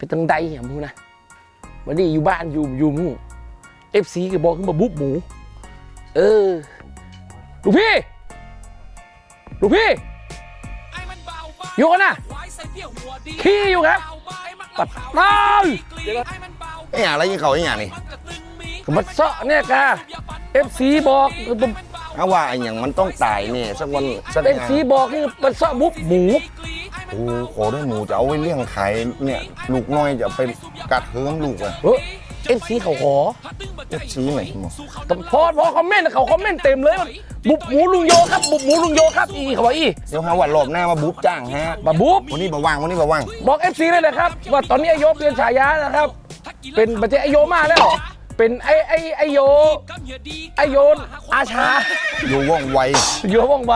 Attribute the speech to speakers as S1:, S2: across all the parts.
S1: เป็นตังใดอย่างมูนะวันนี้อยู่บ้านอยู่อยู่หมูเอฟซีก็บอกขึ้นมาบุ๊บหมู เออลูกพี่ลูกพี่อยู่กันนะขี้อยู่ครับปัดเต้า
S2: ไอ้หยังอะไรยิงเขาไอ้หยังนี่
S1: ก็มาเซาะเนี่ยกะเอฟซีบอก
S2: เอาว่าไอ้หยังมันต้องตายเนี่ยสักวันสัก
S1: เอฟ
S2: งาน
S1: ซีบอกนี่มันเซาะบุ๊บหมู
S2: โอ้ขอด้วยหมูจะเอาไว้เลี้ยงขายเนี่ยลูกน้อยจะไปกัดเฮิมลูกอะ
S1: เออเอฟซีเขาขอ
S2: เอฟซีไหนหมอ
S1: แต่พอพอคอมเมนต์เขาคอมเมนต์เต็มเลยว่าบุบหมูลุงโยครับบุบหมูลุงโยครับอีเขาบอกอี
S2: เดี๋ยวหาวันรอบหน้ามาบุ๊บจ้างฮะ
S1: มาบุบ
S2: วันนี้บ่ว่างวันนี้บ่ว่าง
S1: บอกเอฟซีเลยนะครับว่าตอนนี้ไอโยเปลี่ยนฉายานะครับ เป็นประเทศไอโยมาแล้วเป็นไอไอไอโยไอโยนอาชา
S2: อยู่ว่องไว
S1: โยว่องไว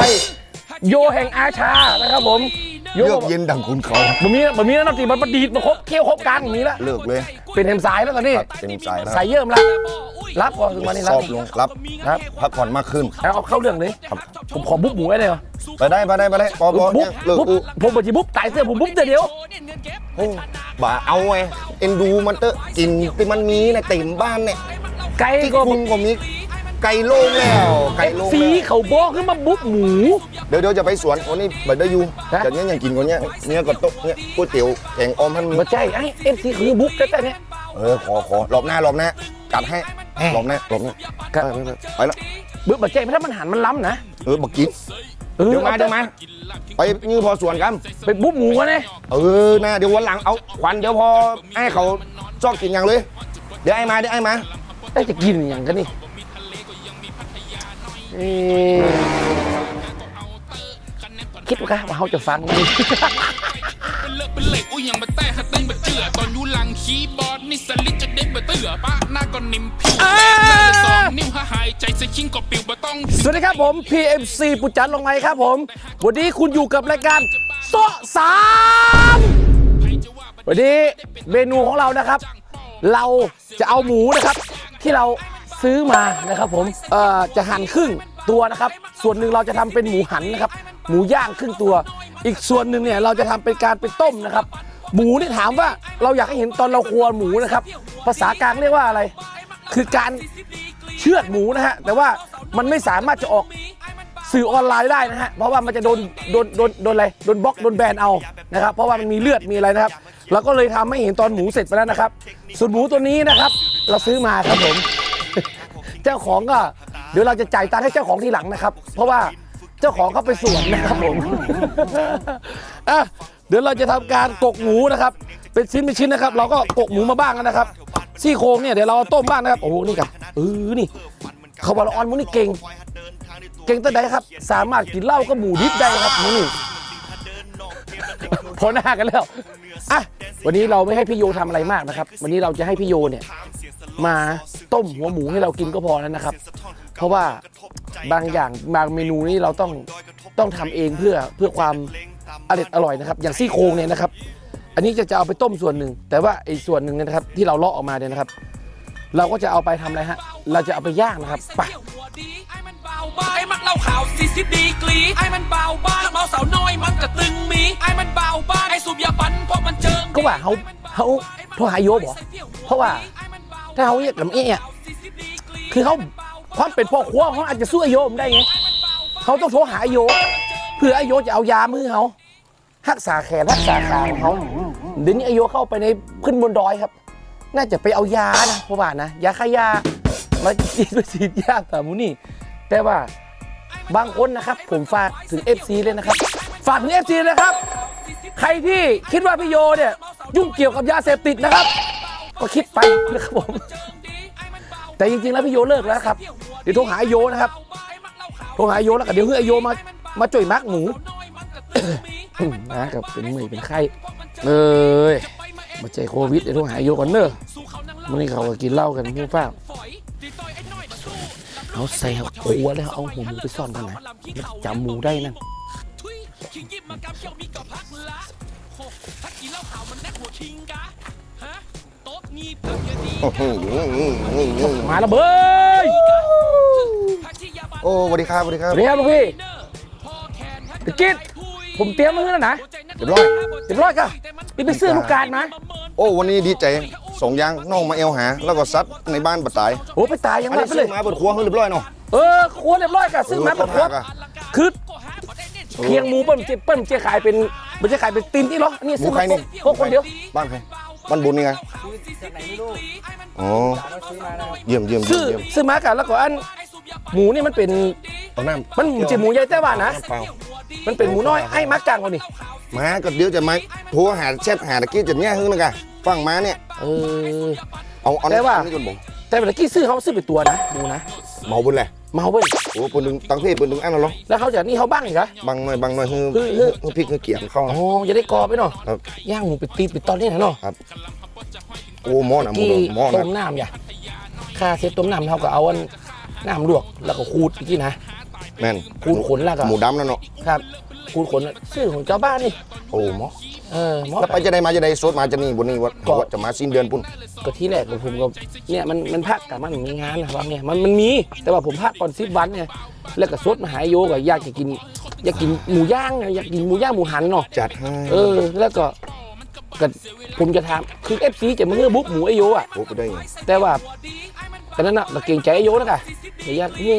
S1: โยแห่งอาชานะครับผมโย
S2: เลื
S1: บ
S2: อ
S1: อกก
S2: เย็นดังคุณเขา
S1: มันมีมันมีแล้วนะตีมันประดีดมาครบเคี้ยวครบกลางอย่างนี้แล้ว
S2: เลิกเลย
S1: เป็นเห็มสายแล้วตอนนี้
S2: ครับเป็นสายแล้ว
S1: สายเยิ่มแล้วรับก่อนถึงวันนี้
S2: ส
S1: รับ
S2: อบลงรับ
S1: ครับ
S2: พักผ่อนมากขึ้น
S1: เอาเอาเข้าเรื่องเลยผมขอบุ๊บหมูได้เลยเหรอ
S2: ไปได้ไปได้ไปได้ปอปอ
S1: บุ๊
S2: เนี่
S1: บ
S2: ยเลิก
S1: บุ๊บ
S2: อุ
S1: ผมบอกจะบุ๊บตายเสื้อผมบุ๊บแต่เดียว
S2: โอ้บ่าเอาไงเอ็นดูมันเตอะกินที่มันมีในะเต็มบ้านเนี่ย
S1: ไก่
S2: ที่
S1: ก็
S2: คุณก็มี ไก่โล่งแล้วไก่โล่ง
S1: สี
S2: แล้ว
S1: เขาบอกขึ้นมาบุ๊บหมู
S2: เดี๋ยวเดี๋ยวจะไปสวนวันนี้เบิดได้อยู่
S1: ฮะ
S2: แต่เนี้ยยังกินคนเนี้ยเนี้ยก็โต๊ะเนี้ยก๋วยเตี๋ยวแกงออมท่านมี
S1: มาใจไอ้เอฟซีคือบุ๊บแต่เนี่ย
S2: เออขอขอรอบหน้ารอบหน้ากัดให้รอบหน้ารอบหน้า
S1: ครับ
S2: ไปไปไปแล้ว
S1: บุ๊บมาใจไม่ถ้ามันหันมันล้ำนะ
S2: เออบักกิน
S1: ออ
S2: เดี๋ยวมาเดี๋ยวมาไปยื้อพอสวนกัน
S1: ไปบุ๊บหมูกันเนี่ย
S2: เออนะเดี๋ยววันหลังเอาควันเดี๋ยวพอไอ้เขาชอบกินอย่างเลย เดี๋ยวไอ้มาเดี๋ยวไอ้มา
S1: ได้จะกินอย่างกันนี่ เอ๊ะคิดว่าว่าเขาจะฟังไหม
S3: เป็นเลิกเป็นเหล็กอุ้ยยังมาแต่ฮัตติ้งมาเจือตอนอยู่หลังคีย์บอร์ดนี่สลิดจะเด้งมาเตือป้าหน้าก็นิ่มผิว
S1: อ่า
S3: หน้าละสองนิ้วหาหายใจสะชิงก็ปิวบ่ต้อง
S1: สวัสดีครับผม PMC ปุจจันลงไงครับผม วันนี้คุณอยู่กับรายการโซะสามวันนี้เมนูของเรานะครับ เราจะเอาหมูนะครับ ที่เราซื้อมานะครับผม เอ่อ จะหั่นครึ่ง ตัวนะครับ ส่วนหนึ่งเราจะทำเป็นหมูหันนะครับ หมูย่างครึ่งตัว อีกส่วนหนึ่งเนี่ยเราจะทำเป็นการไปต้มนะครับ หมูนี่ถามว่าเราอยากให้เห็นตอนเราครัวหมูนะครับ ภาษากลางเรียกว่าอะไร คือการเชือดหมูนะฮะ แต่ว่ามันไม่สามารถจะออกสื่อออนไลน์ได้นะฮะ เพราะว่ามันจะโดนโดนโดนโดนอะไร โดนบล็อก โดนแบนเอา นะครับ เพราะว่ามันมีเลือด มีอะไรนะครับ เราก็เลยทำให้เห็นตอนหมูเสร็จไปแล้วนะครับ ส่วนหมูตัวนี้นะครับ เราซื้อมาครับผม เจ้าของก็ เดี๋ยวเราจะจ่ายตังค์ให้เจ้าของทีหลังนะครับ เพราะว่าเจ้าของเขาไปสวนนะครับผม อะเดี๋ยวเราจะทำการกกหมูนะครับ เป็นชิ้นเป็นชิ้นนะครับ เราก็กกหมูมาบ้างนะครับซี่โครงเนี่ยเดี๋ยวเราต้มบ้างนะครับโอ้โหนี่กับเออนี่เขาบอกเราออนมูนี่เก่ง เก่งตั้งใดครับ สามารถกินเหล้าก็หมูดิบได้ครับนี่พอหน้ากันแล้วอะวันนี้เราไม่ให้พี่โยทำอะไรมากนะครับ วันนี้เราจะให้พี่โยเนี่ย มาต้มหัวหมูให้เรากินก็พอแล้วนะครับ เพราะว่าบางอย่างบางเมนูนี่เราต้องต้องทำเองเพื่อเพื่อความอร่อยอร่อยนะครับ อย่างซี่โครงเนี่ยนะครับ อันนี้จะจะเอาไปต้มส่วนหนึ่ง แต่ว่าไอ้ส่วนหนึ่งเนยนะครับ ที่เราเลาะออกมาเนี่ยนะครับ เราก็จะเอาไปทำอะไรฮะเราจะเอาไปย่างนะครับไป
S3: ไอ้มันเบาบ้าไอ้มักเล่าข่าวซีซิดีกรีไอ้มันเบาบ้าเมาสาวน้อยมันกระตึงมีไอ้มันเบาบ้าไอ้สูบยาปันเพราะมันเจิง
S1: ก็ว่าเขาเขาโทรหาโยบเหรอเพราะว่าถ้าเขาเรียกกับเอะคือเขา ความเป็นพ่อครัวเขาอาจจะสู้อโยมได้ไงเขาต้องโทรหาอโยเพื่ออโยจะเอายามือเขารักษาแขนรักษาขาของเขาเดี๋ยวนี้อโยเข้าไปในขึ้นบนดอยครับ น่าจะไปเอายานะพราะว่านะยาฆ่ายามาฉีดไปฉีดยาแต่มูนี่แต่ว่าบางคนนะครับ ผมฝากถึง FC เลยนะครับ ฝากถึง FC นะครับ ใครที่คิดว่าพี่โยเนี่ย ยุ่งเกี่ยวกับยาเสพติดนะครับ ก็คิดไปนะครับผม แต่จริงๆแล้วพี่โยเลิกแล้วครับเดี๋ยวโทรหาไอโยนะครับโทรหาไอโยแล้วก็เดี๋ยวเพื่อไอโยมามาจ่วยมักหมูนะครับเป็นเมื่อยเป็นไข้เอ้ยมาเจอโควิดเดี๋ยวโทรหาไอโยก่อนเนอะมื่อนี้เขาก็กินเหล้ากันพี่ฟ้าเขาใส่ครัวแล้วเอาหัวหมูไปซ่อนกันนะมันจำหมูได้นั่น
S3: คิงยิบมากำเกี่ยวมีกับพักละโหถ้ากินเหล้าขาวมันแนกหัวคิงกะฮะ โอ้
S2: โห
S1: มาแล้วเบ้ย
S2: โอ้สวัสดีครับสวัสดีครับ
S1: เรียบลูกพี่
S3: เนอร์พอแคน
S1: ตะกิดผมเตรียมมาให้แล้วนะ
S2: เรียบร้อย
S1: เรียบร้อยค่ะนี่ไปซื้อลูกการมา
S2: โอ้วันนี้ดีใจสองยางน้องมาเอลหา แล้วก็ซัดในบ้านบัดตาย
S1: โอ้ไปตายยังไงไป
S2: ซื้
S1: เล
S2: อยมาเปิดครัวให้เรียบร้อยเนาะ
S1: เออครัวเรียบร้อยกะซื้อมาบบครัว
S2: กอะ
S1: คือเคียงหมูเปิ้มเจ็บเปิ้มเจี๊ยขายเป็นมันจะขายเป็นตีนที่เหรออันนี่ซื้อมาพวกคนเดียว
S2: บ้านใคร บ้านบุญนี่ไงอ๋อเยี่ยมเยี่ยมเยี่
S1: ซื้
S2: ย
S1: อ
S2: มเยี่ยม
S1: ซื้อมากันแล้วก็อันหมูนี่มันเป็น
S2: เอาน้ำ
S1: มันจะหมูใหญ่แต่ว่านะ
S2: น้ำเปล่า
S1: มันเป็นหมูน้อยไอ้มักจังกว่านี่
S2: มาก็เดี๋ยวจะมาโทรหาแชทหาตะกี้จะแง่ขึ้นนะกะฟังมาเนี่ย
S1: เออ
S2: เอาเอา
S1: แต่ว่า
S2: นี่ก่อนบอก
S1: แต่เมื่อกี้ซื้อเขาซื้อเป็นตัวนะหมูนะ
S2: เมาบุญแหละ
S1: เมาเว้ย
S2: โอ้ปืนดึงตังเพศปืนดึงอันนั้นเหรอ
S1: แล้วเขาจะนี่เขาบ้างอีกเหรอ
S2: บังหน่อยบังหน่อยคือ
S1: เฮ้ยเฮ้ย
S2: คือพริกคือเกียงเข้า
S1: อ๋อจะได้กรอบไปเนาะ
S2: ครับ
S1: ย่างหมูเป็นตีนเป็นตอนนี้นะเนาะ
S2: โอ้หม้อนะหม้อ
S1: กี่
S2: หม้อ
S1: ต้
S2: นะ
S1: มน้ำอย่าค่าเซตต้มน้ำเขาก็เอาอันน้ำลวกแล้วก็ขูดเมื่อกี้นะ
S2: แม่น
S1: ขูดขนแล้วก็
S2: หมูดำนั่นเนาะ
S1: ครับ ขูดขนซื้อของเจ้าบ้านนี่
S2: โอ้หม้อ
S1: เออหมอ
S2: แล้วไปจะได้มาจะได้สดมาจะนี่บนนี้วัด
S1: ก็
S2: วัดจะมาสิ้นเดือนปุ่น
S1: ก็ที่แรกผมก็เนี่ยมันมันพักกับมันมีงานนะครับเนี่ยมันมันมีแต่ว่าผมพักก่อนสิบวันเนี่ยแล้วก็สดมาหายโยก็อยากจะกิน อยากกินหมูย่างไงอยากกินหมูย่างหมูหันเนาะ
S2: จัดให้
S1: เออ แล้วก็ก็ผมจะถามคือเอฟซีจะมาเฮือบุ๊กหมูไอโยอะ
S2: โอ้ไปได้ไง
S1: แต่ว่าตอนนั้นน่ะเราเกรงใจไอโยนะกะเดี๋ยวอยากเฮือ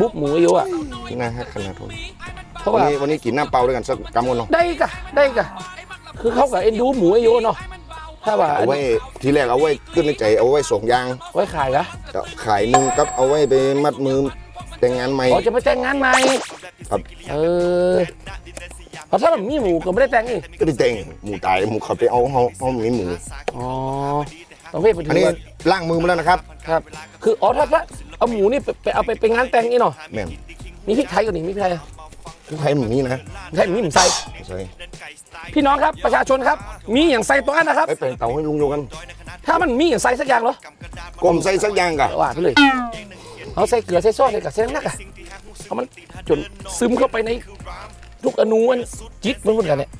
S1: บุ๊กหมูไอโยอะ
S2: ที่น่าฮักขนาดนี้
S1: เพราะ
S2: วัน
S1: ว่า
S2: นี้วันนี้กินน้ำเปล่าด้วยกันสักกำกันเนาะ
S1: ได้กะได้กะคือเขากับเอ็นดูหมูไอโยเนาะถ้าว่า
S2: เอาไว้ทีแรกเอาไว้ขึ้นในใจเอาไว้ส่งยาง
S1: ไว้ขายกะ
S2: จะขายหนึ่งกับเอาไว้ไปมัดมือแต่งงานใหม่
S1: อ๋อจะไปแต่งงานใหม่
S2: ครับ
S1: เออเพราะถ้าแบบมีหมูก็ไม่ได้แต่งนี่
S2: ก็ได้แต่งหมูตายหมูเขาไปเอาเขาเขามีหมู
S1: อ๋อต้องเพ่ไปถึ
S2: อัน
S1: ง
S2: นี้
S1: ว่า
S2: ล้างมือมาแล้วนะครับ
S1: ครับ คืออ๋อถ้าถ้าเอาหมูนี่ไปไปเอาไปไปงานแต่งนี่เนาะ
S2: แม่น
S1: มีพริกไทยก่อนนี่มีพริกไทย
S2: คือ ใครหมูนี่นะ
S1: ใช่มีหมูใส่
S2: ใช่
S1: พี่น้องครับประชาชนครับ มีอย่างใส่ตัวนั้นนะครับ
S2: ไปเป็นเต่าให้ลุงดูกัน
S1: ถ้ามันมีอย่างใส่สักอย่างเหรอก
S2: ลมใส่สักอย่างกะ
S1: ว่าไปเลยเอาใส่เกลือใส่ซอสใส่กระเทียมนักอะเอามันจนซึมเข้าไปในทุกอนูอันจิตมันเหมือนกันเนี่ย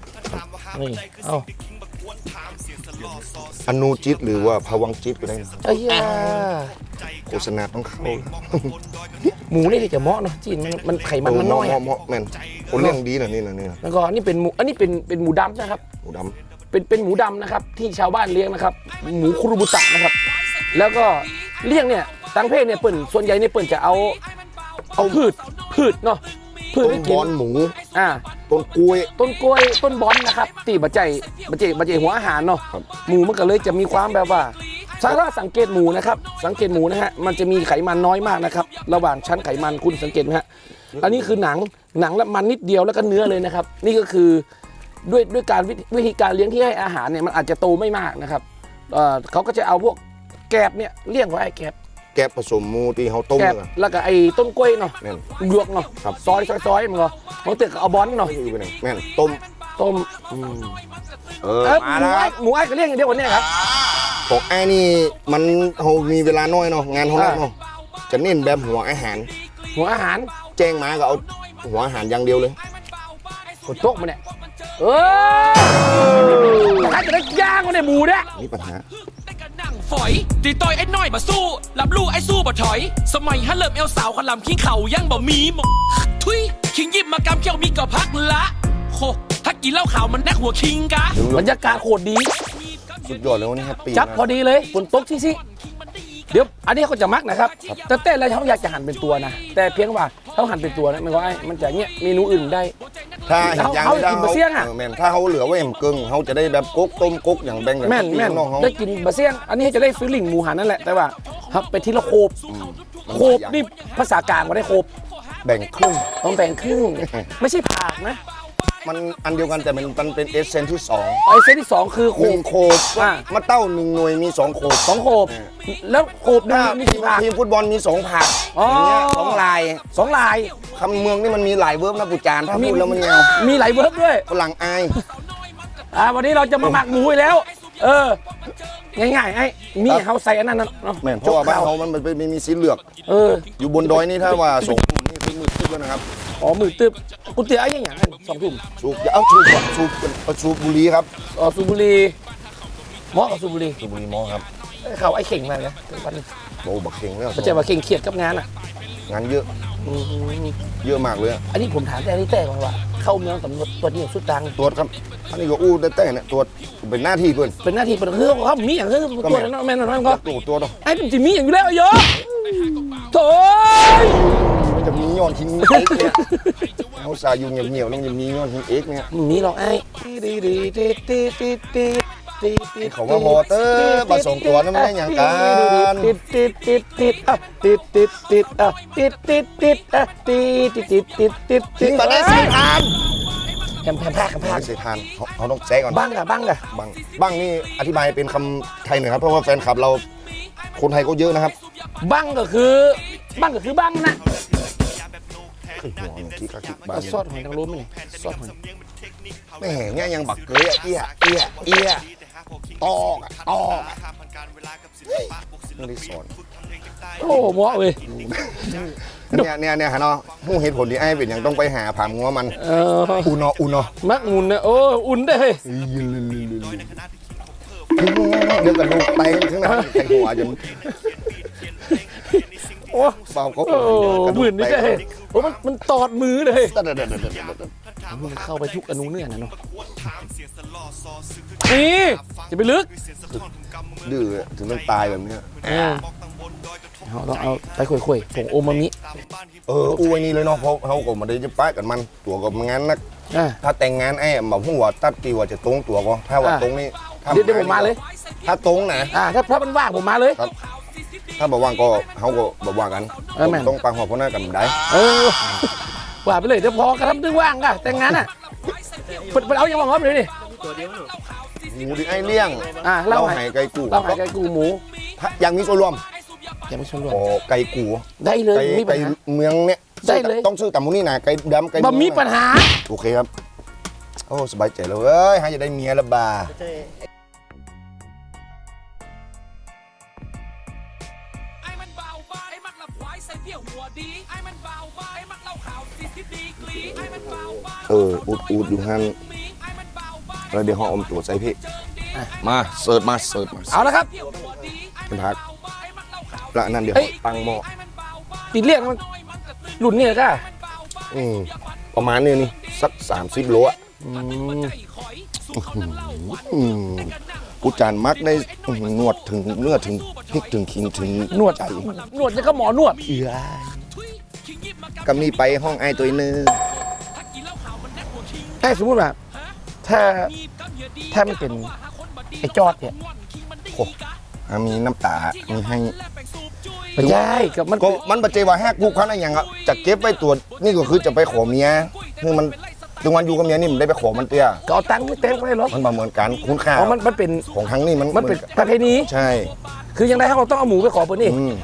S1: นี่เอา
S2: อนูจิตหรือว่าภวังจิตก็ได้นะ
S1: ไอ้ยา
S2: โฆษณาต้องเข้า
S1: หมูนี่จะเหมาะเนาะจีนมันมันไขมันมันน้อย
S2: เห
S1: อะ
S2: มาะเหมาะแม่นคนเลี้ยงดีนะนี่นะนี่นะ
S1: แล้วก็อันนี่เป็นหมูอันนี้เป็นเป็นหมูดำนะครับ
S2: หมูด
S1: เป็นเป็นหมูดำนะครับ ที่ชาวบ้านเลี้ยงนะครับ หมูคุรุบุตะนะครับ แล้วก็เลี้ยงเนี่ยตังเพศเนี่ยเปิ่นส่วนใหญ่เนี่ยเปิ่นจะเอาเอาพืชพืชเนาะ พืำช
S2: ต้น
S1: ให้
S2: บ
S1: กิ
S2: อน ลหมู
S1: อ่า
S2: ต้นกล้วย
S1: ต้นกล้วยต้นบอนนะครับตีบะใจบะเจบะเจหัวอาหารเนาะ
S2: ครับ
S1: หมูมันก็เลยจะมีความแบบว่าถ้าถ้าสังเกตหมูนะครับสังเกตหมูนะฮะมันจะมีไขมันน้อยมากนะครับระหว่างชั้นไขมันคุณสังเกตไหมฮะอันนี้คือหนังหนังและมันนิดเดียวแล้วก็เนื้อเลยนะครับ นี่ก็คือด้วยด้วยการวิวิธีการเลี้ยงที่ให้อาหารเนี่ยมันอาจจะโตไม่มากนะครับเอ่อเขาก็จะเอาพวกแกบเนี่ยเลี้ยงไว้ไอ้แกบ
S2: แกะผสมหมูที่เขาต้ม
S1: แกบ
S2: เลย
S1: แล้วก็ไอ้ต้นกล้วยเนาะ
S2: แม่น
S1: หยวกเนาะ
S2: ครับ
S1: ซอยซอยซอยมันก็บางเตือก็เอาบอนเนาะ
S2: ไม่อยู่ไปไหนแม่นต้ม
S1: ต้มอืม
S2: เออ
S1: เออห
S2: มา
S1: มู
S2: แล้วค
S1: ไอ้
S2: รับ
S1: หมูไอ้ก็เลี้ยงอย่างเดียววันเนี้ยครับ
S2: ของไอ้นี่มันเขามีเวลาน้อยเนาะงานเขาน้อย
S1: อ่า
S2: เนาะจะเน้นแบบหัวอาหาร
S1: หัวอาหาร
S2: แจ้งมาก็เอาหัวอาหารอย่างเดียวเลย
S1: ฝนตกมาเนี่ยเออใครจะได้ย่างมาในยหมูเนี่ย
S2: นี่ปัญหา
S3: ได้ก็นั่ง ฝอย ตีต่อยไอ้น้อยมาสู้ รับลูกไอ้สู้บ่ถอย สมัยฮันเริ่มเอลสาวขลำคิงเข่ายังบ่มีหมดทุยคิงยิบมากำเขี้ยวมีก็พักละโคถ้ากินเหล้าขาวมันแนกหัวคิงกะ
S1: บรรยากาศโคตรดี
S2: สุดยอดเลยวันนี้แฮปปี้
S1: จับ
S2: นะ
S1: พอดีเลยฝนตกที่สิเดี๋ยวอันนี้เขาจะมักนะครับ แต่เต้นแล้วเขาอยากจะหั่นเป็นตัวนะ แต่เพียงว่าเขาหั่นเป็นตัวนะมันก็ไอ้มันจะเนี่ยเมนูอื่นได้
S2: ถ้าเห็นอย่าง
S1: เขา
S2: นี้
S1: เขากินบะเสี่ยงอะ
S2: แม่นถ้าเขาเหลือไว้แหมกึ่งเขาจะได้แบบกุ๊กต้มกุ๊กอย่างแบ่งกัน
S1: แม่น
S2: พี่
S1: แม่น
S2: น้องเขา
S1: ได้กินบะเซียง อันนี้จะได้ฟิลลิ่งหมูหันนั่นแหละแต่ว่าครับไปทีละโคบโคบนี่ภาษากลางก็ได้โคบ
S2: แบ่งครึ่ง
S1: ต้องแบ่งครึ่งไม่ใช่ผากนะ
S2: มันอันเดียวกันแต่มันมันเป็นเอเซนที่สอง
S1: ไอเซตที่สองคือโค
S2: หนึ่
S1: บ
S2: งโคบ
S1: อ่า
S2: มาเต้าหนึ่งหน่วยมีสองโคบ
S1: สองโคบแล้วโคบหนึง
S2: ถ้า
S1: มี
S2: ที
S1: กี่
S2: ม
S1: ผาก
S2: ทีมฟุตบอลมีสองผัก
S1: อ๋อ
S2: อ
S1: อ ย่าง
S2: เงี้ยสองลาย
S1: สองลาย
S2: คำเมืองนี่มันมีหลายเวิร์บนะปุจานถ้าพูดแล้วมันยาว
S1: มีหลายเวิร์บด้วย
S2: ฝรั่งอาย
S1: อ่าวันนี้เราจะมาหมักหมูอีกแล้ว เออ ง่ายๆไอ้มีเฮาใส่อันนั้นนะเนาะ
S2: แม่นเพราะว่าบ้านเขามันเป็นมีมีสีเหลือก
S1: เออ
S2: อยู่บนดอยนี่ถ้าว่าสองทุ่มนี่คือมืดตึ๊บแล้วนะครับ
S1: อ๋อมือตึบกูเตือไอ้อยังอย่างนั้นสองทุ่ม
S2: สูบอย่าเอาสูบก่อนสูบเอาสูบบุหรี่ครับ
S1: อ๋อสูบบุหรีเหมาะกับสูบบุหรี
S2: สูบบุหรี่หมอครับ
S1: เขาไอ้เข่งมาเลยวันนี้
S2: โอ้บักเข่งแล้ว
S1: ไม่ใช่ว่าเข่งเครียดกับงานอะ
S2: งานเยอะ
S1: อืม
S2: เยอะมากเลยอะ
S1: อันนี้ผมถามแต่อันนี้แต่ก่อนว่า เข้าเมืองตำรวจตรวจนี่สุดตัง
S2: ตรวจครับ อันนี้ก็อู้แต่แต่เนี่ยตรวจเป็นหน้าที่เพื่อน
S1: เป็นหน้าที่เป็นคือเขามีอย่างคือตรวจแล้วแม่นอนก็
S2: ตรวจตัวเนาะ
S1: ไอ้เป็นจิมีอย่างอยู่แล้วไอ้โยโถ่
S2: มัน จะมีย้อนทิ้งเอ็กเนี่ยเขาสายอยู่เหนียวๆหนีวต้องจะมีย้อนทิ้งเอ็กเนี่ย
S1: มีหรอไอ้
S2: เขาว่าโมเตอร์มาส่งตัวนั่นไม่ได้อย่างการ
S1: ติดติดติดติดอะติดติดติดอะติดติดติดอะติดติดติดติดติด
S2: ติดมาได้สี่พัน
S1: แคมแคมภาคแคมภาค
S2: สี่พันเขาต้องแจ้ก่อน
S1: บ้างอะบ้างอะ
S2: บ้างบ้างนี่อธิบายเป็นคำไทยหน่อยครับเพราะว่าแฟนคลับเราคนไทยก็เยอะนะครับ
S1: บ้างก็คือ บ้างก็คือบ้างนะ
S2: ขึ้นหัวมึงคิดก็คิดบ้าง
S1: เอาซอสหอยนางรมไหมเนี่ซอสหอย
S2: แม่เนี่ยยังบักเกยอะเอี้ยเอี้ยเอี้ยตอกตอกไม่ได้สอน
S1: โอ้หมอเว้ย
S2: เนี่ยเนี่ยเนี่ยฮะเนาะหูเหตุผลที่ไอ้เป็นย่างต้องไปหาผามงัวมัน
S1: ออ
S2: อุนออุนอ
S1: มักงุนนะโอ้อุ่นได้เฮ้ย
S2: เดี๋ยวกันลูกไตข้างหน้าแทงหัวจน
S1: อ้
S2: เบาเขา
S1: โอ้หมื่นนี่ได้เฮ้ยโอ้มันมันตอดมือเลย
S2: ตัดเด็ดเด็ดเด็ดเด็ด
S1: มันเข้าไปทุกอนูเนี่ยนะเนาะนี่จะไปลึก
S2: ดื้อถึงต้องตายแบบเนี้ย
S1: เออเราต้องเอาไปคุยๆผงโอมามิ
S2: เอออู้ไอ้นี่เลยเนาะเพราะเขาก็มาได้จะป้ายกันมัน ตัวก็งานนัก
S1: อะ
S2: ถ้าแต่งงานไอ้บอกหัวตัดตีว่าจะตรงตัวก็ถ้าว่า
S1: อะ
S2: ตรงนี่ถ้
S1: เดี๋ยวเดี๋ยวผมมาเลย
S2: ถ้าตรงนะ
S1: อ่าถ้าถ้ามันว่างผมมาเลย
S2: ครับ ถ้าบอกว่างก็เขาก็บอกว่ากัน
S1: เออแม่น
S2: ต้องปังหัวพ่อหน้ากันได้
S1: เออว่าไปเลยเดี๋ยวพอกระทำถึงว่างก็แต่งงานอะเปิดเปิดเอาอย่างว่างครับเลยดิ
S2: หมูที่ไอ้เลี้ยง
S1: อะเล่า
S2: เรา
S1: ให้
S2: ไห้ไก่กู
S1: เราหายไก่กูหมู
S2: ถ้ายังมีส่วนรวม
S1: ยังไม่ชนรวม
S2: โอ้ไก่กู
S1: ได้เลย
S2: ไก่
S1: มีปั
S2: ไก่
S1: ญหา
S2: เมืองเนี่ย
S1: ได้เลย
S2: ต้องซื้อตำมูนี่นะไก่ดำไก่
S1: บ่มี
S2: เองนะ
S1: ปัญหา
S2: โอเคครับ โอ้สบายใจเลยเว้ยหาจะได้เมียและบา
S3: ไเอออูดอู
S2: ดอยู่หัน
S3: มีไอ้มันเบาบ้า
S2: แล้วเดี๋ยวห้องอมตัวใส่พี่มาเสิร์ฟมาเสิร์ฟมา
S1: เอาละครับ
S2: เป็นพักแล้วอันนั่นเดี๋ยว
S1: เฮ้ย
S2: ตังหม้อ
S1: ติดเรียกมันหลุนเนี่ยก็
S2: อืมประมาณนี้นี่สักสามสิบโลอะอืมกูจานมักได้อื้อหือนวดถึงเนื้อถึงพริกถึงขิงถึง
S1: หนวด
S2: ใจ
S1: หนวดจะก็หมอนวด
S2: เอือก็มีไปห้องไอ้ตัวนึง
S1: ถ้าสมมติว่าถ้าถ้ามันเป็นไอ้จอดเนี่ย
S2: โอ้อะมีน้ำตา มีให้
S1: ไม่ใช่กับมัน
S2: ก็มันปัจเจว่าแหกผูกพันอะไรอย่างอะจะเก็บไว้ตัวนี่ก็คือจะไปขอเมียคือมันถึงวันอยู่กับเมียนี่มันได้ไปขอมันเตี้ย
S1: ก็เอาตังค์ไม่เต็มไปหรอก
S2: มันประเมินการคุณค่า
S1: อ๋อมันมันเป็น
S2: ของทั้งนี่มัน
S1: มันเป็นประเพณี
S2: ใช่
S1: คือยังไงเขาต้องเอาหมูไปขอเพิ่นนี่
S2: อืม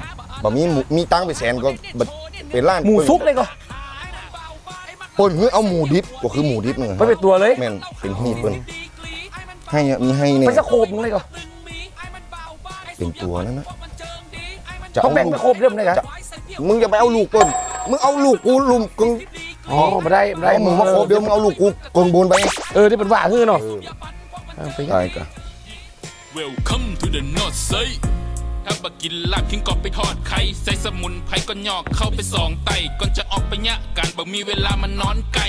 S2: บะมีหมูมีตังค์ไปแสนก็บะเป็นล้าน
S1: หมูซุปเลยก็
S2: เปิ้นคือเอาหมูดิบก็คือหมูดิบนึง
S1: ไม่เป็นตัวเลย
S2: แม่นเป็นหีบเปิ้นให้อะมีให้เนี่ย
S1: มันจะโคบมึงเลยก็
S2: เป็นตัวนั่นนะ
S1: เขาแบ่งไปโคบเริ่มเลยครับ
S2: จะมึงอย่าไปเอาลูกเปิ้นมึงเอาลูกกูลุมกึ่ง
S1: อ๋อไม่ได้ไม่ได้
S2: เอาหมูมาโคบเดี๋ยวมึงเอาลูกกูกึ่งบนไป
S1: เออที่เป็นว่าฮือเนาะเออไป
S2: ใช่กะ
S3: Welcome to the North Side ถ้าบักกินลาบทิ้งกอบไปทอดไข่ใส่สมุนไพรก็ยอกเข้าไปสองไตก่อนจะออกไปยะการบ่มีเวลามานอนไก่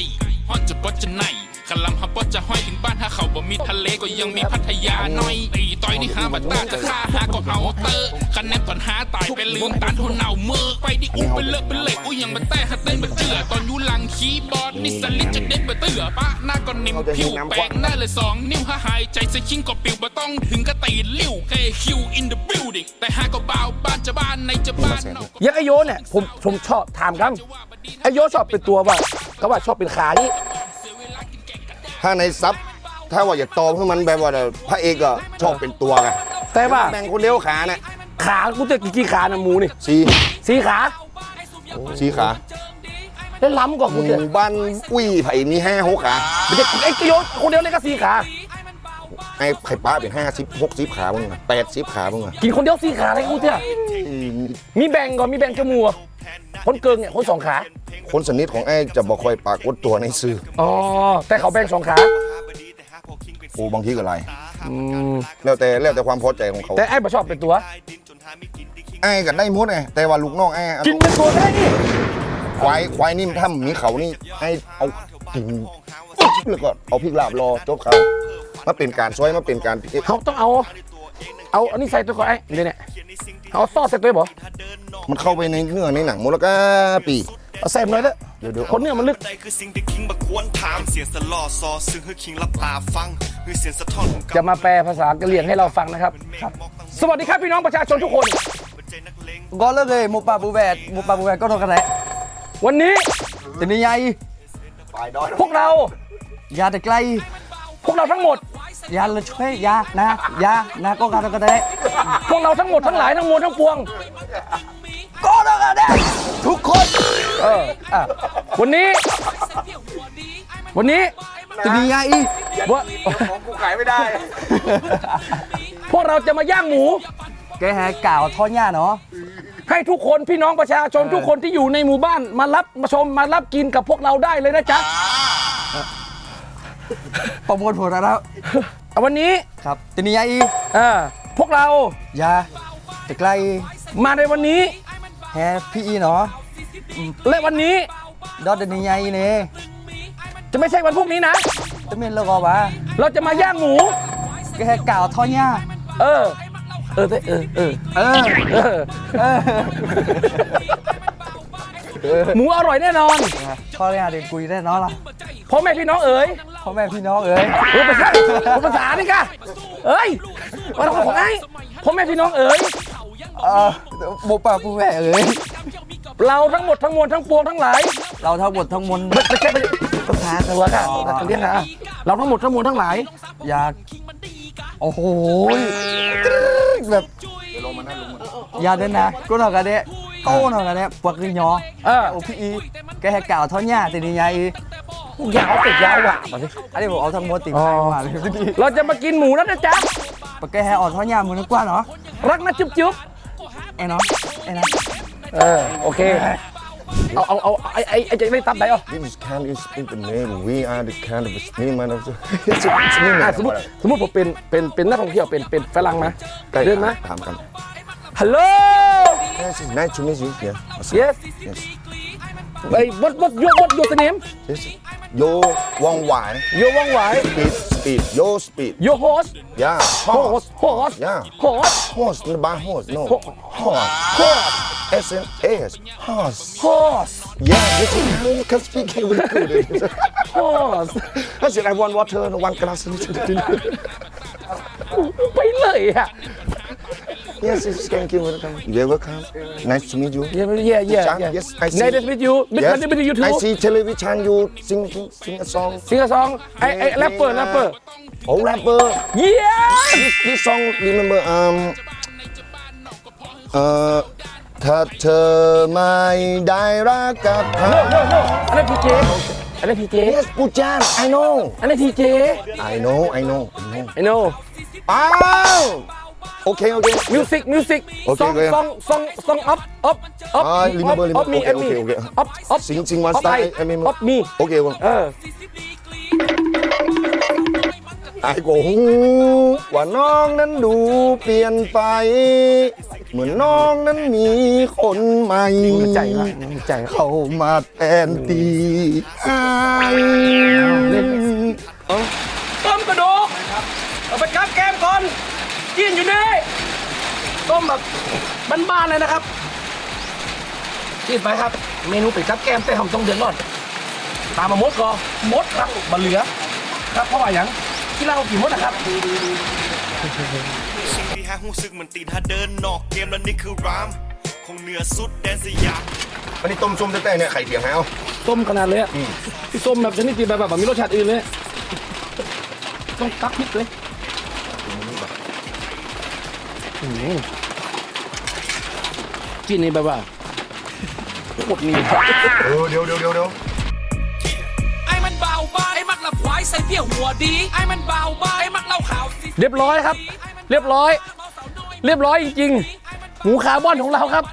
S3: ฮอนจะปดจะไหนขลำฮับปดจะห้อยถึงบ้านถ้าเขาบ่มีทะเลก็ยังมีพัทยาหน่อยตีต่อยนี่หาบัตตาจะฆ่าหาก็เอาเตอร์คะแนนตอนหาตายไปลืมตานทนเอาเมื่อไปดิอุ้ไปเลิกเป็นเหล็กอุ้ยยังมาแต่หัดเต้นมาเจือตอนอยู่หลังคีย์บอร์ดนี่สลิดจะเด็ดมาเตือปะหน้าก็นิ่มผิวแปลงหน้าเลยสองนิ้วหาหายใจส่ชิงก็ปิวบ่ต้องถึงก็ตีลิ้วเคคิว in the building แต่หาก็เบาบ้านจะบ้านในจะบ้านนอก
S1: ยังไอโยเนี่ยผมผมชอบถามครับไอโยชอบเป็นตัวว่าเขาว่าชอบเป็นขานี่
S2: ถ้าในซับถ้าว่าอย่าตอมให้มันแบบว่าพระเอกก็ชอบเป็นตัวไง
S1: แต่ว่า
S2: แบ่งคนเลี้ยวขาเนี่ย
S1: ขากูจะกี่ขานะหมูนี่
S2: สี่
S1: สีขา
S2: สี่ขา
S1: แล้วล้ำกว่า
S2: ห
S1: กู
S2: มู่
S1: เถอะ
S2: บ้านอุ้ยไผ่มีห้าหกขา
S1: ไม่ใช่ไอโยคนเดียวเลยก็สีขา
S2: ไอ้ไข่ป้าเป็นห้าสิบหกสิบขามึงแปดสิบขามึงอะ
S1: กินคนเดียวสีขาเลยกูเถอะมีแบ่งก่อนมีแบ่งจมูกอะคนเกิงเนี่ยคนสองขา
S2: คนสนิทของไอ้จะบอกคอยปรากฏตัวในสื่อ
S1: อ๋อ แต่เขาแบ่งสองขา
S2: โอ้บางทีก็ไร
S1: อืม
S2: แล้วแต่แล้วแต่ความพอใจของเขา
S1: แต่ไอ้บ่ชอบเป็นตัว
S2: ไอ้ก็ได้หมดไงแต่ว่าลูกน้องไอ้
S1: กินเป็นตัวได้นี่
S2: ควายควายนี่ถ้ามีเขานี่ไอ้เอากินปุ๊บแล้วก็เอาพริกลาบรอจบครับ มาเป็นการซอยมาเป็นการพริก
S1: เขาต้องเอา เอาอันนี้ใส่ตัวก่อนไอ้เดี๋ยวเนี่ยเอาซอสใส่ตัวบ่
S2: มันเข้าไปในเนื้อในหนังหมดแล้วก็ปี
S1: เอาใส่หน่อยเถอะ
S2: เดี๋ยวเดี๋ยว
S1: คนเนื้อมันลึก
S4: ใดคือสิ่งที่คิงบักควรถามเสียงสลอซอซึ่งให้คิงรับตาฟังคือเสียงสะท้อนของ
S1: จะมาแปลภาษากะเหรี่ยงให้เราฟังนะครับสวัสดีครับพี่น้องประชาชนทุกคน
S4: ใจนักเลง
S5: ก็เลิกเลยหมูป่าบูแบดหมูป่าบูแบดก็โดนกันแหละ
S1: วันนี้
S5: แต่นี่ใหญ่
S1: พวกเรา
S5: ยาแต่ไกล
S1: พวกเราทั้งหมด
S5: ยาเลยช่วยยานะยานะก็กันกันแหละ
S1: พวกเราทั้งหมดทั้งหลายทั้งมวลทั้งปวง
S5: ก็โดนกันแหละทุกคน
S1: เอออะวันนี้ วันนี้
S5: แต่นี่ใหญ่
S1: ว่าพวกเราจะมาย่างหมู
S5: แกแหกก่าวท่อหญ้าเนาะ
S1: ให้ทุกคนพี่น้องประชาชนทุกคนที่อยู่ในหมู่บ้านมารับมาชมมารับกินกับพวกเราได้เลยนะจ๊ะ
S5: ประมวลผลแล้ว
S1: เอาวันนี้
S5: ครับแต่นี่ใหญ่
S1: อ่าพวกเรา
S5: ยาแต่ไกล
S1: มาในวันนี้
S5: แฮพี่อีเนาะ
S1: และวันนี้
S5: ดอดแต่นี่ใหญ่เนี่ย
S1: จะไม่ใช่วันพรุ่งนี้นะ
S5: จะเป็นแล้วก็ว่า
S1: เราจะมาย่างหมู
S5: แกแหกก่าวท่อหญ้า
S1: เออ เออเออเออ
S5: เออ
S1: เออ
S5: เออ
S1: หมูอร่อยแน่นอน
S5: ท่อหญ้าเด็กกุยได้เนาะล่ะ
S1: พ่อแม่พี่น้องเอ๋ย
S5: พ่อแม่พี่น้องเอ๋ย
S1: เออภาษาภาษานี่กะเอ้ยมาทำของไอ้พ่อแม่พี่น้องเอ๋ย
S5: เออหมูป่าบูแบดเอ๋ย
S1: เราทั้งหมดทั้งมวลทั้งปวงทั้งหลาย
S5: เราทั้งหมดทั้งมวล
S1: ไม่ไม่ใช่ไม่ใช่ภาษาตัวค่ะเรียกนะเราทั้งหมดทั้งมวลทั้งหลาย
S5: อยากโอ้โหแบบอยากเดินนะกูหน่อยกันเด้โก้หน่อยกันเด้ ปวกกึ่งยอ
S1: เออ
S5: โอ้พี่อีแกให้กล่าวท่อนหญ้าแต่นี่ยายอี
S1: ยาวติดยาวอะมาสิ
S5: อันนี้ผมเอาทั้งหมดติดใจมาเลยพี่อี
S1: เราจะมากินหมูแล้วนะจ๊ะ
S5: ปากแกให้อ่อนท่อนหญ้ามือนึกกว่าเนาะ
S1: รักนะจุ๊บจุ๊บ
S5: ไอ้เนาะไอ้นะ
S1: เออโอเค เอาเอาเอาไอ้ไอ้ไอ้จะได้ตับไหนอะ
S2: This is kind of speak the name we are the kind of name man of the it's a name
S1: อะสมมติสมมติผมเป็นเป็นเป็นนักท่องเที่ยวเป็นเป็นฝรั่งนะเดินมา
S2: ถามกัน
S1: ฮัลโหล
S2: Yes it's nice to meet you yeah
S1: yes
S2: yes
S1: ไอ้ what what your what your name
S2: yes โยว่องไว
S1: your ว่องไว
S2: speed speed โย speed
S1: your host
S2: yeah
S1: host host
S2: yeah
S1: host
S2: horse not by horse no
S1: Ho-
S2: horse
S1: host
S2: S N S horse
S1: host
S2: yeah you can you can speak very good
S1: host
S2: I said I want water and one glass
S1: ไปเลยอะ
S2: yes yes thank you welcome you're welcome nice to meet you
S1: yeah yeah yeah
S2: Chan,
S1: yeah
S2: yes, I see.
S1: nice to meet you meet
S2: Yes,
S1: meet you too
S2: I see television you sing sing, sing a song
S1: ซิงกะซองไอ้ไอ้แรปเปอร์แรปเปอร์
S2: oh rapper
S1: yeah
S2: this this song remember um เอ่อถ้าเธอไม่ได้รักกับเขา
S1: no no no อันนั้นพีเจอันนั้นพีเจ
S2: yes ปูจาน I know
S1: อันนั้นพีเจ
S2: I know I know I know
S1: I know
S2: อ้าว โอเคโอเค
S1: music music
S2: โอเค
S1: song
S2: โอเค
S1: song song song up up up
S2: อ่า remember
S1: up me
S2: remember
S1: and
S2: โอ
S1: me
S2: เคโอเค
S1: up up
S2: สิงสิงวัน
S1: up
S2: สไตล์
S1: I
S2: ไอ้เมม
S1: up me
S2: โอเคว่ะ
S1: เออ
S2: ไอ้ก็หูว่าน้องนั้นดูเปลี่ยนไป เหมือนน้องนั้นมีคนใหม่
S1: มันใจละมันใจละ
S2: เข้ามาแทนตีให้
S1: ต้มกระดูกเอาไปกับแก้มก่อนกินอยู่นี่ ต้มแบบบ้านๆเลยนะครับกินไปครับ เมนูเป็ดกับแก้มแต่หอมต้องเดือดร้อน ตามมามดก่อนมดครับบะเหลือ ครับเพราะว่าอย่างที่เรากี่มดนะครับ
S4: สิ่งที่หาหูซึกเหมือนตีนหาเดินนอกเกมแล้วนี่คือรามคงเหนือสุดแดนสยาม
S2: อันนี้ต้มส้มแต่ๆเนี่ยไข่เถียงแล้ว
S1: ส้มขนาดเลยอะส้มแบบชนิดที่แบบแบบมีรสชาติอื่นเลย ต้องตักพริกเลย อื้อหือกินนี่แบบว่าหมดนี่
S2: เออเดี๋ยวเดี๋ยวเดี๋ยวเดี๋ยว
S3: ไอ้มันเบาบ้าไอ้มักหลับควายใส่เปี้ยหัวดีไอ้มันเบาบ้าไอ้มักเล่าข่าวสิ
S1: เรียบร้อยครับ เรียบร้อย เรียบร้อยจริงๆหมูคาร์บอนของเราครับ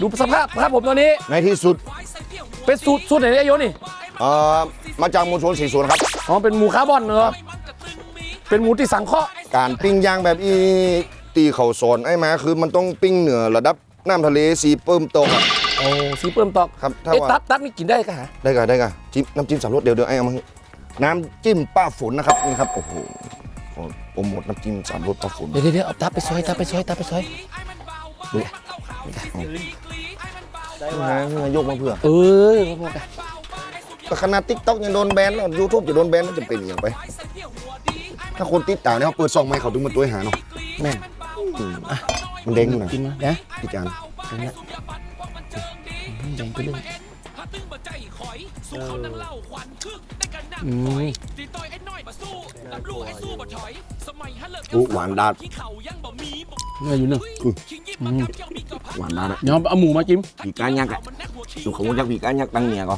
S1: ดูสภาพครับผมตัวนี้
S2: ในที่สุด
S1: เป็นสูตรสูตรไหนเนี่ยโยนี่
S2: เอ่อมาจากมูลชนสีส่วนครับ
S1: อ๋อเป็นหมูคาร์บอนเหรอเป็นหมูที่สังเคราะห์
S2: การปิ้งย่างแบบอี ตีเขาสอนไอ้มาคือมันต้องปิ้งเหนือระดับน้ำทะเลสีเปิ่มตกอะ
S1: โอ้สีเปิ่มตอก
S2: ครับถ้า
S1: เอ๊ะ
S2: ว่า
S1: ตับตับนี่กินได้กะฮะ
S2: ได้ก่ะได้ก่ะจิ้มน้ำจิ้มสามรสเดี๋ยวเดี๋ยวไอ้เอามาให้น้ำจิ้มป้าฝนนะครับนี่ครับโอ้โหขอโปรโมทน้ำจิ้มสามรสป้าฝน
S1: เดี๋ยวเดี๋ยวเดี๋ยวเอาตับไปซอยตับไปซอยตับไปซอย
S2: นายกมาเพื่อ
S1: เออพวกกัน
S2: แต่ขนาดทิกต็อกยังโดนแบนแล้วยูทูบจะโดนแบนแล้วจะเป็นอย่างไป ถ้าคนติดตามเนี่ยเขาเปิดซองไม้เขาถึงมาตัวหาเนาะ
S1: แม่ง
S2: อื มมันเด้งอยู่นะ
S1: กินมานะ
S2: พี่จาน
S1: กินละอืมแดงไปเลยอืม
S2: อู้หวานดาด
S1: เนี่ยอยู่เนอะอืม
S2: หวานดาดอะ
S1: เดี๋ยวเอาหมูมาจิ้ม
S2: ผีก้านยักษ์อะสุขของยักษ์ผีก้านยักษ์ตั้งเนี่ยก็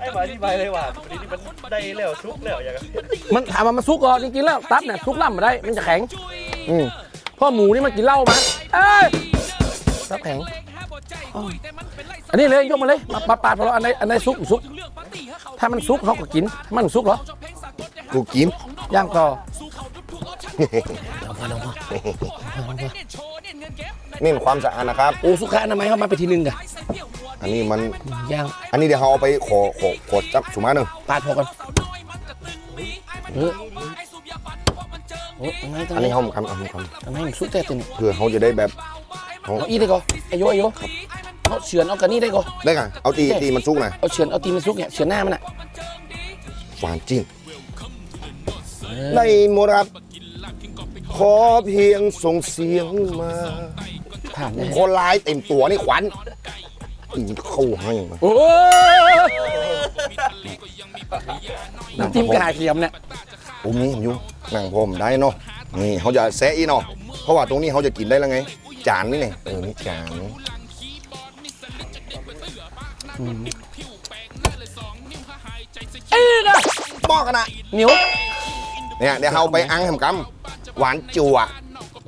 S6: ไอ้หมาที่ไปเลยว่ะวันนี้มันได้แล้วชุกแล้วอย่างเงี้ย
S1: มันถามว่ามันซุกเหรอจริงๆแล้วตับเนี่ยซุกล่ำมาได้มันจะแข็ง
S2: อืม
S1: เพ่อหมูนี่มันกินเหล้ามาเอ้ยตับแข็งอันนี้เลยยกมาเลยมามาปาดพอแล้วอันไหนอันไหนซุกซุก ถ้ามันซุกเขาก็กินถ้ามันซุกเหรอ
S2: กูกิน
S1: ย่างต่อ
S2: เน้นความสะอาดนะครับ
S1: โอ้สุขอนามัยเข้ามาไปทีนึงกะ
S2: อันนี้มัน
S1: ย่าง
S2: อันนี้เดี๋ยวเขาเอาไปขอขอขอจับสุมาหนึ่ง
S1: ปาดพอกัน เออโอ้ทำไมทำ
S2: อัน
S1: ไม
S2: นี้เขาทำเอาทำ
S1: ทำไมมันซุกแต่ตัวนี้
S2: เพื่อเขาจะได้แบบเขา
S1: เอาอีได้ก่อนไอโยไอโยเอาเฉือนเอากระนี่ได้ก่อน
S2: ได้กันเอาตีตีมันซุกหน่อย
S1: เอาเฉือนเอาตีนมันซุกเนี่ยเฉือนหน้ามันอะ
S2: หวานจริงได้หมดครับขอเพียงส่งเสียงมา
S1: ผ่านได้
S2: คนร้ายเต็มตัวนี่ขวัญอีกเข้าให้มา
S1: โอ้ยน้ำจิ้มกระเทียมเนี่ย
S2: โอ้มีอยู่ นั่งพรมได้เนาะนี่เขาจะแซะอีเนาะเพราะว่าตรงนี้เขาจะกินได้แล้วไง จานนี่ไงเออนี่จาน
S1: เอ้ยนะ
S2: บอกกันนะ
S1: เหนียว
S2: เนี่ยเดี๋ยวเขาไปอังทำกำหวานจั่ว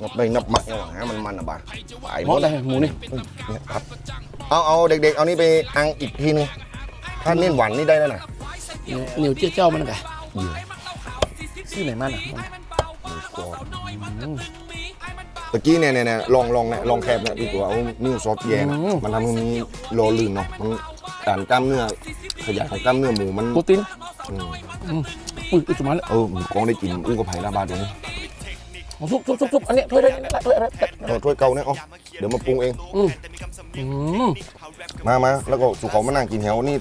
S2: นับไปนับมักเนี่ยฮะมันมันอะบ้าไปห
S1: ห
S2: ม
S1: ม
S2: ด
S1: ดเลยหมูนี่
S2: เนี่ยครับเอาเอาเด็กๆ เอานี่ไปอังอีกทีนึงถ้าเน้นหวานนี่ได้แล้วนะ
S1: เหนียวเจี๊ยเจ้ามันนะกะ ที่ไหนมันอะมัน
S2: ตะกี้เนี่ยเนี่ยเนี่ยลองลองเนี่ยลองแคบเนี่ยดีกว่าเอานิ้วซอฟต์แยร์นะมันทำให้มีโลลื่นเนาะมันการกล้ามเนื้อขยายของกล้ามเนื้อหมูมัน
S1: โปรตีน
S2: อืม
S1: อุ้ยอุ้ยจุมันแล้ว
S2: เออหมูกองได้กินอู้กับไผ่ลาบาตัวนี้
S1: ซุปซุปซุปซุปอันเนี้ยถ้วยด้วยนี่ถ้วยอะไร
S2: เอาถ้วยเก่าเนี่ยเอาเดี๋ยวมาปรุงเอง
S1: อืมอืม
S2: มามาแล้วก็สุขเขามานั่งกินแถวนี่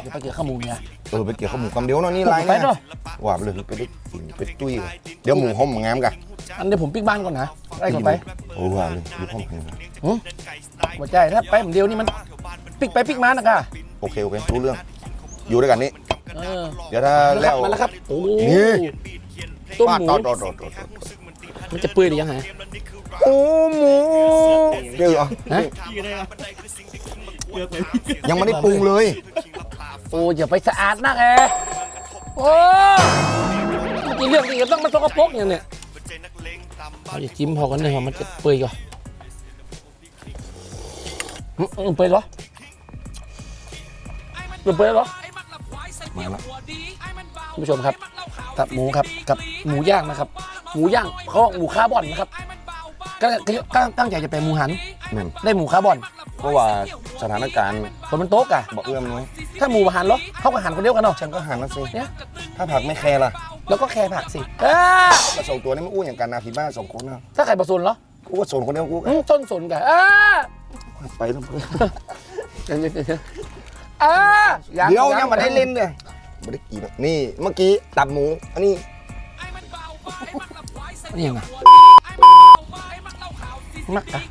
S1: เดี๋ยวไปเกี่ยวข้าวหมูเนี่ย
S2: เออไปเกี่ยวข้าวหมูคำเดียวเนาะนี่ลาย
S1: ไป
S2: เนี่ย
S1: เนาะ
S2: ว่าไปเลยไปได้กินไปตุ้ยเลยเดี๋ยวหมูหอมงามกัน
S1: อันเดี๋ยวผมปิ๊กบ้านก่อนนะได้ก่อนไป
S2: โอ้ว่าเลยดูห้องกัน
S1: หัวใจถ้าไปผมเดียวนี่มันปิ๊กไปปิ๊กมานะกะ
S2: โอเคโอเครู้เรื่อง อยู่ด้วยกันนี่
S1: เออ
S2: เดี๋ยวถ้า
S1: มา
S2: แล้ว
S1: แล้วครับโอ้
S2: นี่
S1: ต้ม
S2: ป้า
S1: หมู
S2: ต่อต่อต่อต่อต่อ
S1: มันจะเปื่อยหรือยังไง
S2: โอ้หมูเดี๋ยวเหรอ
S1: ฮะ
S2: ยังไม่ได้ปรุงเลย
S1: โอ้อย่าไปสะอาดนักแอโอ้จริงเรื่องจริงก็ต้องมาสกปรกอย่างเนี้ยเอาอย่าจิ้มพอกันเลยว่ามันจะเปื่อยก่อนอืมอืมเปื่อยเหรอเปื่อยเหรอ
S2: มาละ
S1: คุณผู้ชมครับตับหมูครับกับหมูย่างนะครับ หมูย่างเขาบอกหมูคาร์บอนนะครับก็ก็ตั้งใจจะเป็นหมูหัน
S2: แม่น
S1: ได้หมูคาร์บอน
S2: เพราะว่าสถานการณ์
S1: คนมันโต๊ะอะ
S2: บอกเอื้อมน้อย
S1: ถ้าหมูหันเหรอเขาก็หันคนเดียวกันเนาะ
S2: ฉันก็หันนะสิ
S1: เนี่ย
S2: ถ้าผักไม่แคร์ล่ะ
S1: แล้วก็แคร์ผักสิเอ้า
S2: มาส่งตัวนี้ไม่อู้อย่างกันนาพี่บ้าสองคนนะ
S1: ถ้าไข่ปลาซุนเหรอ
S2: กูก็ส่งคนเดียวกู
S1: อืมต้นสนกันอ้า
S2: ไปแล้ว
S1: เดี๋ยวเดี๋ยวเดี๋ยวอ้า
S2: เดี๋ยวยังไมาได้เล่นเลยไม่ได้กินอะนี่เมื่อกี้ตับหมูอันนี้
S1: นี่ยังไงมักอะ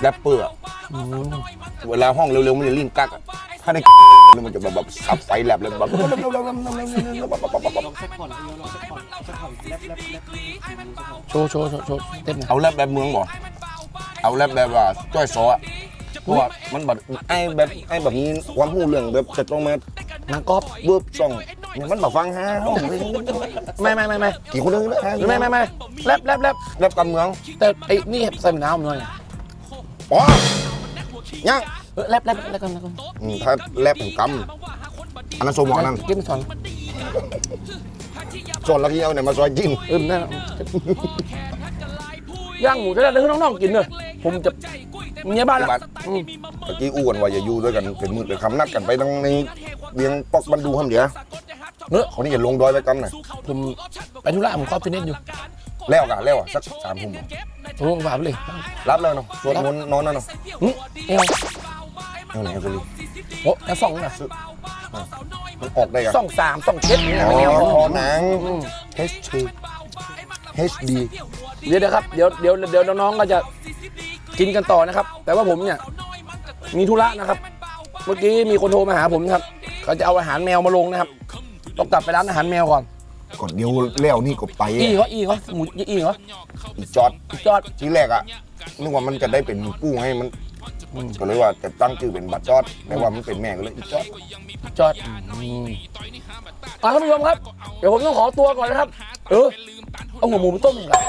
S2: แรปเปอร์อะ
S1: อืม
S2: เวลาห้องเร็วๆมันจะลิ้นกักอะ ถ้าได้แล้วมันจะแบบแบบสับไฟแลบเลยแบบ
S1: โชว์โชว์โชว์โชว์เต็มเลย
S2: เอาแรปแบบเมืองบ่เอาแรปแบบว่าจ้อยซออะเพราะว่ามันแบบไอ้แบบไอ้แบบนี้ความรู้เรื่องแบบจะต้องมานา
S1: งกอบ
S2: เบิบส่องเนี่ยมันแบบฟังฮะ
S1: ไม่ไม่ไม่ไม่
S2: กี่คนเลยนะฮะ
S1: ไม่ไม่ไม่แลบแลบแลบ
S2: แรปกับเมือง
S1: แต่ไอ้นี่ใส่มะนาวหน่อย
S2: อ๋อยัง
S1: เออแลบแลบแลบกันแลบกัน
S2: อืมถ้าแรปของกำอันนั้นสมหวังนั่น
S1: กินสอน
S2: ส่วนลักเยี่ยวเนี่ยมาซอยจิ้น
S1: เออนั่นย่างหมูจะได้ให้น้องๆกินเนอะผมจะเมียบ้าน
S2: ที่
S1: ละ
S2: บ้าน
S1: อืม
S2: เมื่อกี้อู้กันว่าอย่าอยู่ด้วยกันเป็นมืดเป็นคำนัดกันไปตั้งในเบียงปอกบันดูห้ามเดียว
S1: เนอะ
S2: เขานี่อย่าลงดอยไปกันน่ะ
S1: ผมไปธุระผมเข้าฟิตเนสอยู่
S2: แล้วกันแล้วอะสักสามทุ่ม
S1: โอ้ฝากไปเลย
S2: รับแล้วเนาะสวดมนต์นอนแล้วเนาะ
S1: อืมเอว
S2: เอาไหนจะรี
S1: โอ้แล้วส่องนะ
S2: มันออกได้กัน
S1: ส่องสามส่องเจ็ดนี่นะ
S2: อ๋
S1: ไม่เอา
S2: อพอหนัง HD HD
S1: เดี๋ยวนะครับเดี๋ยวเดี๋ยวเดี๋ยวน้องๆก็จะกินกันต่อนะครับ แต่ว่าผมเนี่ยมีธุระนะครับ เมื่อกี้มีคนโทรมาหาผมครับ เขาจะเอาอาหารแมวมาลงนะครับ ต้องกลับไปร้านอาหารแมวก่อน
S2: กดเดียวแล้วนี่ก็ไป
S1: อีเขาอีเขาหมูอีเขา
S2: อีจอด
S1: จอด
S2: ทีแรกอะนึกว่ามันจะได้เป็นกู้ให้มัน ก็เลยว่าจะตั้งชื่อเป็นบัตรจอดแต่ว่ามันเป็นแม่ก็เลยอีจอด
S1: จอดอืมอะท่านผู้ชมครับ เดี๋ยวผมต้องขอตัวก่อนนะครับ เออเอาหัวหมูไปต้มอีกอะ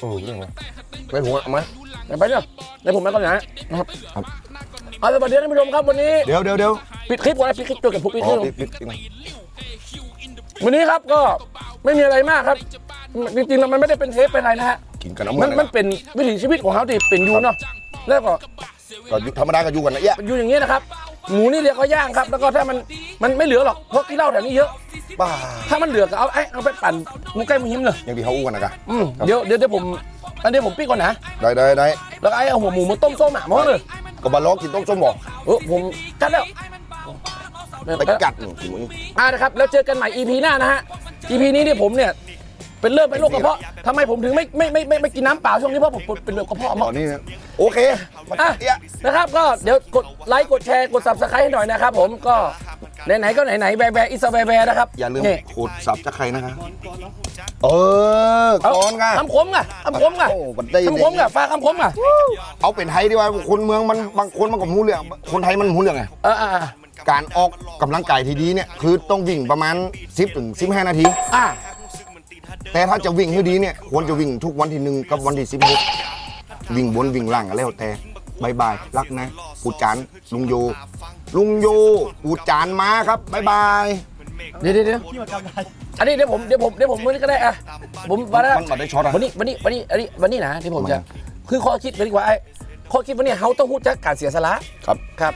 S2: เออเรื่องอะไรไปหัวเอามา
S1: เดี๋ยวไปเนี่ยเดี๋ยวผมไปก่อนนะนะครับ
S2: ครับ
S1: เอาสวัสดีท่านผู้ชมครับวันนี้
S2: เดี๋ยวเดี๋ยวเดี๋ยว
S1: ปิดคลิปก่อนนะปิดคลิปจนกับพวกปิด
S2: อ๋
S1: ค
S2: อ
S1: ลิป
S2: ปิดปิดปิด
S1: วันนี้ครับก็ไม่มีอะไรมากครับ จริงๆแล้วมันไม่ได้เป็นเทปเป็นอะไรนะฮะ
S2: กินกันน้ำ
S1: มั
S2: มันน
S1: มันเป็นวิถีชีวิตของเขาที่เป็นอยู่เนาะแล้วก็
S2: ก็อยู่ธรรมดาก็อยู่กันนะเอี้ย
S1: อยู่อย่างนี้ยนะครับ หมูนี่เดี๋ยวเขาย่างครับ แล้วก็ถ้ามันมันไม่เหลือหรอกเพราะที่เหล้าแถวนี้เยอะ
S2: บ้า
S1: ถ้ามันเหลือก็เอาไอ้เอาไปปั่นหมูใกล้หมูหิมเลย
S2: อย่างที่เขาอู้กันนะกะ
S1: อืมเดี๋ยวเดี๋ยวเดี๋ยวผมอันนี้ผมปิ้งก่อนนะ
S2: ได้ได้ได้
S1: แล้วก็ไอ้เอาหัวหมูมาต้มส้มหมาหม้อเลย
S2: ก็บาล้อกินต้มส้มบอก
S1: เออผมกัดแล้ว
S2: ไปกัดหนึ่งกินหมู
S1: อ่านะครับแล้วเจอกันใหม่ EP หน้านะฮะ EP นี้เนี่ยผมเนี่ย เป็นเริ่มเป็นโรคกระเพาะทำไมผมถึงไม่ไม่ไม่ไม่ไม่กินน้ำเปล่าช่วงนี้เพราะผมเป็นโรคกระเพาะ
S2: ต
S1: มา
S2: อนนี้นะโอเคมา
S1: อะ
S2: เอี้ย
S1: นะครับก็เดี๋ยวกดไลค์กดแชร์กด subscribe ให้หน่อยนะครับผมก็ไหนๆก็ไหนๆแบร์แบร์อิสแบร์แบร์นะครับ
S2: อย่าลืม
S1: นี่
S2: ขูดสับจะใครนะคะเออ
S1: เอา
S2: ก่อนค่ะ
S1: คำคมก่ะคำคมก่ะ
S2: โอ้มันได้
S1: คำคมก่ะฝากคำคมก่ะ
S2: เอาเป็นไทยดีกว่าคนเมืองมันบางคนมันก็หูเรื่องคนไทยมันหูเรื่องไง
S1: เอออ่า
S2: การออกกำลังกายที่ดีเนี่ยคือต้องวิ่งประมาณ 10ถึง15 นาที
S1: อ่า
S2: แต่ถ้าจะวิ่งให้ดีเนี่ยควรจะวิ่งทุกวันที่หนึ่งกับวันที่16วิ่งบนวิ่งล่างก็แล้วแต่บายบายรักนะปูจานลุงโย ลุงโยปูจานมาครับบายบาย
S1: เดี๋ยวเดี๋ยวเดี๋ยวอันนี้เดี๋ยวผมเดี๋ยวผมเดี๋ยวผมวันนี้ก็ได้อะผมวันนี้
S2: มันมาได้ช็อตอะ
S1: วันนี้วันนี้วันนี้อันนี้วันนี้นะที่ผม
S2: ทำไม
S1: จะคือข้อคิดไปดีกว่าไอ้ข้อคิดวันนี้เขาต้องพูดจักการเสียสละ
S2: ครับ
S1: ครับ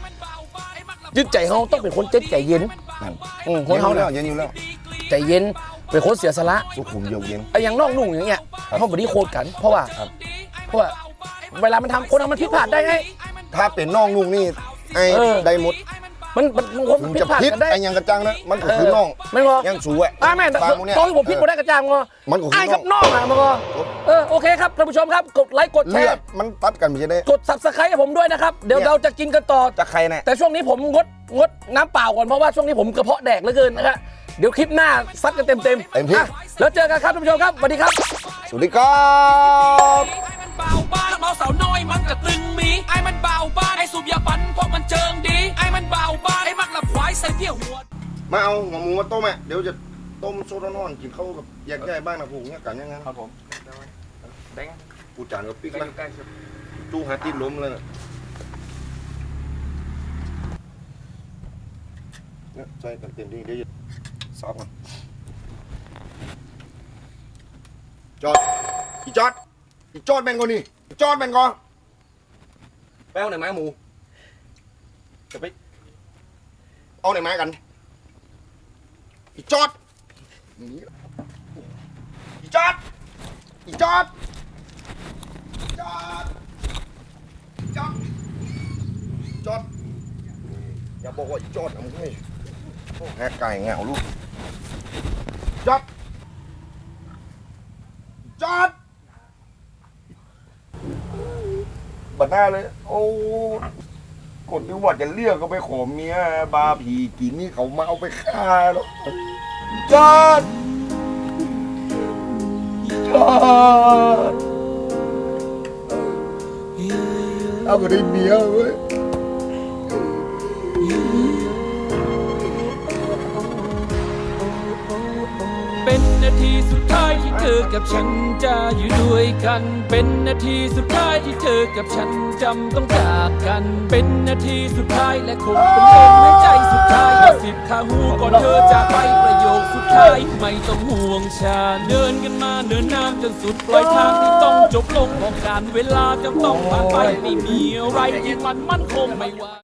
S1: ยึดใจเขาต้องเป็นคนเจ็ดใจเย็น
S2: นั่น
S1: อืมค
S2: เย็
S1: น
S2: นอ
S1: เขา
S2: ยู่แล้
S1: เนี่
S2: วยเย็นอยู่แล้ว
S1: ใจเย็น เป็นคนเสียสละ
S2: สุขุมเย็นเย็น
S1: ไอ้อย่างนอกนุ่งอย่างเงี้ยเขาบอดี้โคตรกัน เพราะว่า
S2: ครับ
S1: เพราะว่าเวลามันทำคนทำมันผิดพลาดได้ไง
S2: ถ้าเป็นน้องนุ่งนี่ไอ้
S1: เออ
S2: ได้หมด
S1: มันมันบางคน
S2: ถึง
S1: ผิด
S2: จะ
S1: พลาด
S2: พิษ
S1: กันได้
S2: ไอ้ยังกระจังนะมันก็คือน้อง
S1: ไม่งอ
S2: ยังสูอะ
S1: อ่าแม่แต่
S2: ฟังมึงเนี่ย
S1: ตอนที่ผมพิดบ่ได้กระจางงอ
S2: มันก็คือ
S1: ไอ้กับ
S2: น้
S1: น้
S2: อ
S1: องงอะมันงอเออโอเคครับท่านผู้ชมครับกดไลค์กดแช
S2: เลือด
S1: ร์
S2: มันตัดกันไม่ใช่ได้
S1: กด subscribe ให้ผมด้วยนะครับเดี๋ยว
S2: เนี่ย
S1: เราจะกินกันต่อ
S2: จะใครเนี่ย
S1: แต่ช่วงนี้ผมงดงดน้ำเปล่าก่อนเพราะว่าช่วงนี้ผมกระเพาะแดกเหลือเกินนะฮะ เดี๋ยวคลิปหน้าซัดกันเต็มๆ
S2: เต็มที่
S1: อะแล้วเจอกันครับท่านผู้ชมครับสวัสดีครับ
S2: สวัสดีครับ
S3: เบาบ้านเมาสาวน้อยมันกระตึงมี ไอ้มันเบาบ้านไอ้สูบยาปันเพราะมันเจิงดี ไอ้มันเบาบ้านไอ้มักหลับควายใส่เที่ยวหัว
S2: มาเอาหัวหมูมาต้มอะเดี๋ยวจะต้มโซดานอนกินเข้าวกับแยกย้ายบ้างนะพวกเนี้ยกันยังไงครับผมปูจานกับปิ๊กนะตู้หาตีนล้มเลยนะเนี่ยใส่กันเต็มที่เดี๋ยวจะ ซับมันจอดอีจอดอีจอดแมนก่อนนี่อีจอดแมนก่อนไปเอาไหนไม้หมูจะไปเอาไหนไม้กันอีจอดอีจอดอีจอดจอดจอดจอดอย่าบอกว่าอีจอดนะมึงเฮ้ยโอ้ แหกไก่เหงาลูกจอดอีจอดบัดหน้าเลย โอ้กดที่ว่าจะเรียกก็ไปขอเมียบาผีกินนี่เขามาเอาไปฆ่าแล้วจอดจอดเอาไปได้เมียเว้ย
S3: ทีสุดท้ายที่เธอกับฉันจะอยู่ด้วยกัน เป็นนาทีสุดท้ายที่เธอกับฉันจำต้องจากกัน เป็นนาทีสุดท้ายและคงเป็นลมหายใจสุดท้ายกระสิบข้างหูก่อนเธอจากไปประโยคสุดท้ายไม่ต้องห่วงฉันเดินกันมาเดินน้ำจนสุดปล่อยทางที่ต้องจบลงมองการเวลาจะต้องผ่านไปไม่มีอะไรที่มันมั่นคงไม่ว่า